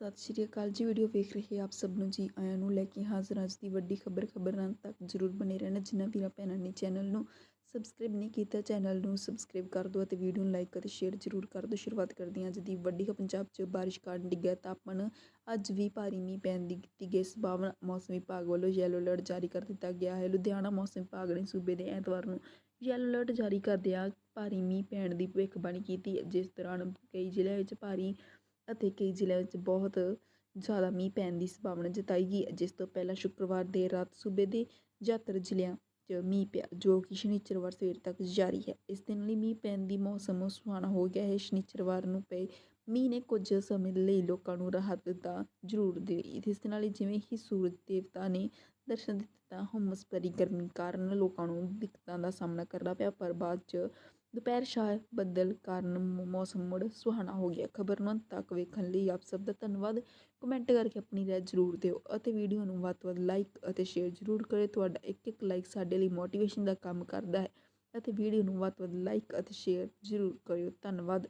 ਸਤਿ ਸ਼੍ਰੀ ਅਕਾਲ ਜੀ, ਵੀਡੀਓ ਵੇਖ ਰਹੇ ਆਪ ਸਭ ਨੂੰ ਜੀ, ਆਇਆਂ ਨੂੰ ਲੈ ਕੇ ਹਾਜ਼ਰ ਅੱਜ ਦੀ ਵੱਡੀ ਖਬਰ ਖਬਰਾਂ ਤੱਕ ਜਰੂਰ ਬਣੇ ਰਹਿਣਾ। ਜਿਨ੍ਹਾਂ ਵੀਰਾਂ ਭੈਣਾਂ ਨੇ ਚੈਨਲ ਨੂੰ ਸਬਸਕ੍ਰਾਈਬ ਨਹੀਂ ਕੀਤਾ, ਚੈਨਲ ਨੂੰ ਸਬਸਕ੍ਰਾਈਬ ਕਰ ਦਿਓ ਅਤੇ ਵੀਡੀਓ ਨੂੰ ਲਾਈਕ ਅਤੇ ਸ਼ੇਅਰ ਜਰੂਰ ਕਰ ਦਿਓ। ਸ਼ੁਰੂਆਤ ਕਰਦੇ ਹਾਂ ਅੱਜ ਦੀ ਵੱਡੀ ਖਬਰ। ਪੰਜਾਬ 'ਚ ਬਾਰਿਸ਼ ਕਾਰਨ ਡਿੱਗਿਆ ਤਾਪਮਾਨ। ਅੱਜ ਵੀ ਭਾਰੀ ਮੀਂਹ ਪੈਣ ਦੀ ਕੀਤੀ ਗਈ ਸੰਭਾਵਨਾ। ਮੌਸਮ ਵਿਭਾਗ ਵੱਲੋਂ ਯੈਲੋ ਅਲਰਟ ਜਾਰੀ ਕਰ ਦਿੱਤਾ ਗਿਆ ਹੈ। ਲੁਧਿਆਣਾ ਮੌਸਮ ਵਿਭਾਗ ਨੇ ਸੂਬੇ ਦੇ ਐਤਵਾਰ ਨੂੰ ਯੈਲੋ ਅਲਰਟ ਜਾਰੀ ਕਰਦਿਆਂ ਭਾਰੀ ਮੀਂਹ ਪੈਣ ਦੀ ਭਵਿੱਖਬਾਣੀ ਕੀਤੀ। ਜਿਸ ਦੌਰਾਨ ਕਈ ਜ਼ਿਲ੍ਹਿਆਂ ਵਿੱਚ ਭਾਰੀ ਅਤੇ ਕਈ ਜ਼ਿਲ੍ਹਿਆਂ ਵਿੱਚ ਬਹੁਤ ਜ਼ਿਆਦਾ ਮੀਂਹ ਪੈਣ ਦੀ ਸੰਭਾਵਨਾ ਜਤਾਈ ਗਈ ਹੈ, ਜਿਸ ਤੋਂ ਪਹਿਲਾਂ ਸ਼ੁੱਕਰਵਾਰ ਦੇਰ ਰਾਤ ਸੂਬੇ ਦੇ ਜ਼ਿਆਦਾਤਰ ਜ਼ਿਲ੍ਹਿਆਂ 'ਚ ਮੀਂਹ ਪਿਆ, ਜੋ ਕਿ ਸ਼ਨੀਚਰਵਾਰ ਸਵੇਰ ਤੱਕ ਜਾਰੀ ਹੈ। ਇਸ ਦਿਨ ਲਈ ਮੀਂਹ ਪੈਣ ਦੀ ਮੌਸਮ ਸੁਹਾਣਾ ਹੋ ਗਿਆ ਹੈ। ਸ਼ਨੀਚਰਵਾਰ ਨੂੰ ਪਏ ਮੀਂਹ ਨੇ ਕੁਝ ਸਮੇਂ ਲਈ ਲੋਕਾਂ ਨੂੰ ਰਾਹਤ ਤਾਂ ਜ਼ਰੂਰ ਦੇ ਇਸ ਦੇ ਨਾਲ ਜਿਵੇਂ ਹੀ ਸੂਰਜ ਦੇਵਤਾ ਨੇ ਦਰਸ਼ਨ ਦਿੱਤੇ ਤਾਂ ਹੁਮਸ ਭਰੀ ਗਰਮੀ ਕਾਰਨ ਲੋਕਾਂ ਨੂੰ ਦਿੱਕਤਾਂ ਦਾ ਸਾਹਮਣਾ ਕਰਨਾ ਪਿਆ, ਪਰ ਬਾਅਦ 'ਚ ਦੁਪਹਿਰ ਸ਼ਾਇ ਬੱਦਲ ਕਾਰਨ ਮੌਸਮ ਮੁੜ ਸੁਹਾਣਾ ਹੋ ਗਿਆ। ਖਬਰ ਨੂੰ ਅੰਤ ਤੱਕ ਵੇਖਣ ਲਈ ਆਪ ਸਭ ਦਾ ਧੰਨਵਾਦ। ਕਮੈਂਟ ਕਰਕੇ ਆਪਣੀ ਰਾਏ ਜ਼ਰੂਰ ਦਿਓ ਅਤੇ ਵੀਡੀਓ ਨੂੰ ਵੱਧ ਤੋਂ ਵੱਧ ਲਾਈਕ ਅਤੇ ਸ਼ੇਅਰ ਜ਼ਰੂਰ ਕਰਿਓ। ਤੁਹਾਡਾ ਇੱਕ ਇੱਕ ਲਾਈਕ ਸਾਡੇ ਲਈ ਮੋਟੀਵੇਸ਼ਨ ਦਾ ਕੰਮ ਕਰਦਾ ਹੈ ਅਤੇ ਵੀਡੀਓ ਨੂੰ ਵੱਧ ਤੋਂ ਵੱਧ ਲਾਈਕ ਅਤੇ ਸ਼ੇਅਰ ਜ਼ਰੂਰ ਕਰਿਓ। ਧੰਨਵਾਦ।